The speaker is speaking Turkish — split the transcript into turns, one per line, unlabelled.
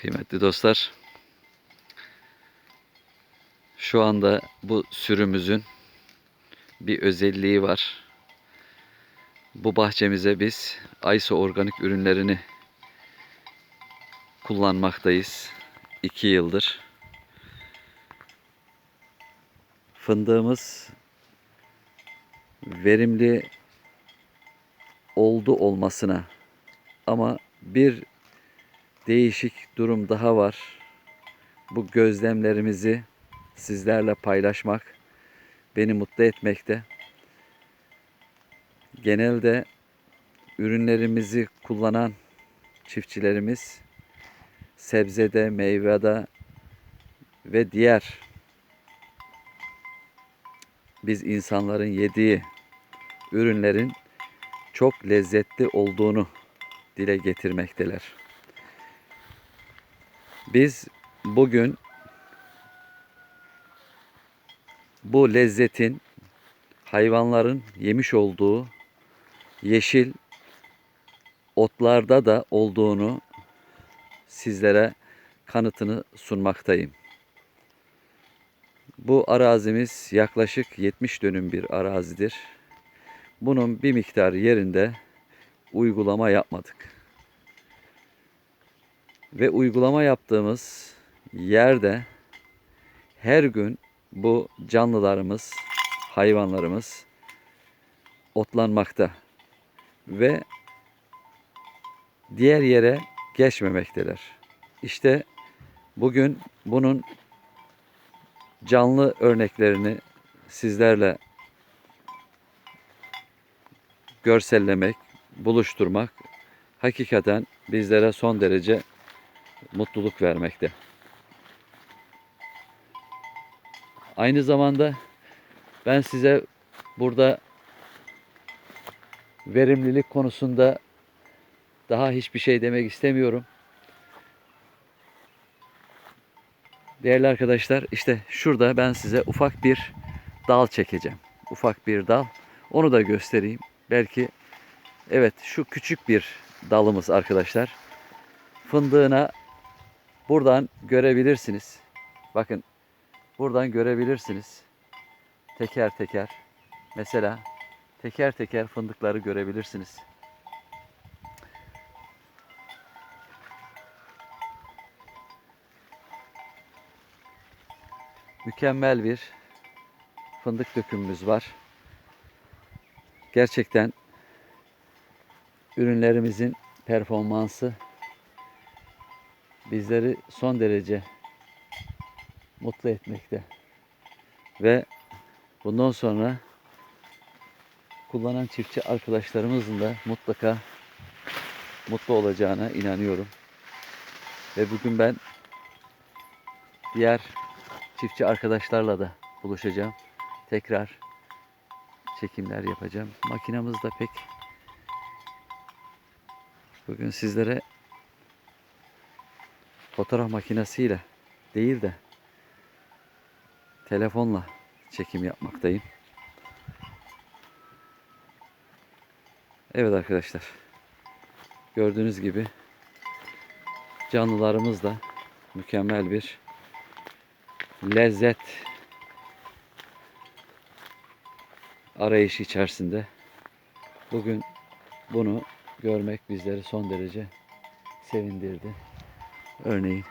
Kıymetli dostlar. Şu anda bu sürümüzün bir özelliği var. Bu bahçemize biz Ayso organik ürünlerini kullanmaktayız. 2 yıldır. Fındığımız verimli oldu olmasına ama bir değişik durum daha var. Bu gözlemlerimizi sizlerle paylaşmak beni mutlu etmekte. Genelde ürünlerimizi kullanan çiftçilerimiz sebzede, meyvede ve diğer biz insanların yediği ürünlerin çok lezzetli olduğunu dile getirmekteler. Biz bugün bu lezzetin hayvanların yemiş olduğu yeşil otlarda da olduğunu sizlere kanıtını sunmaktayım. Bu arazimiz yaklaşık 70 dönüm bir arazidir. Bunun bir miktar yerinde uygulama yapmadık. Ve uygulama yaptığımız yerde her gün bu canlılarımız, hayvanlarımız otlanmakta ve diğer yere geçmemekteler. İşte bugün bunun canlı örneklerini sizlerle görsellemek, buluşturmak hakikaten bizlere son derece mutluluk vermekte. Aynı zamanda ben size burada verimlilik konusunda daha hiçbir şey demek istemiyorum. Değerli arkadaşlar işte şurada ben size ufak bir dal çekeceğim. Ufak bir dal. Onu da göstereyim. Belki evet şu küçük bir dalımız arkadaşlar. Fındığına buradan görebilirsiniz. Bakın buradan görebilirsiniz. Teker teker. Mesela teker teker fındıkları görebilirsiniz. Mükemmel bir fındık dökümümüz var. Gerçekten ürünlerimizin performansı bizleri son derece mutlu etmekte. Ve bundan sonra kullanan çiftçi arkadaşlarımızın da mutlaka mutlu olacağına inanıyorum. Ve bugün ben diğer çiftçi arkadaşlarla da buluşacağım. Tekrar çekimler yapacağım. Makinamız da pek bugün sizlere fotoğraf makinesiyle değil de telefonla çekim yapmaktayım. Evet arkadaşlar. Gördüğünüz gibi canlılarımız da mükemmel bir lezzet arayışı içerisinde. Bugün bunu görmek bizleri son derece sevindirdi. Örneğin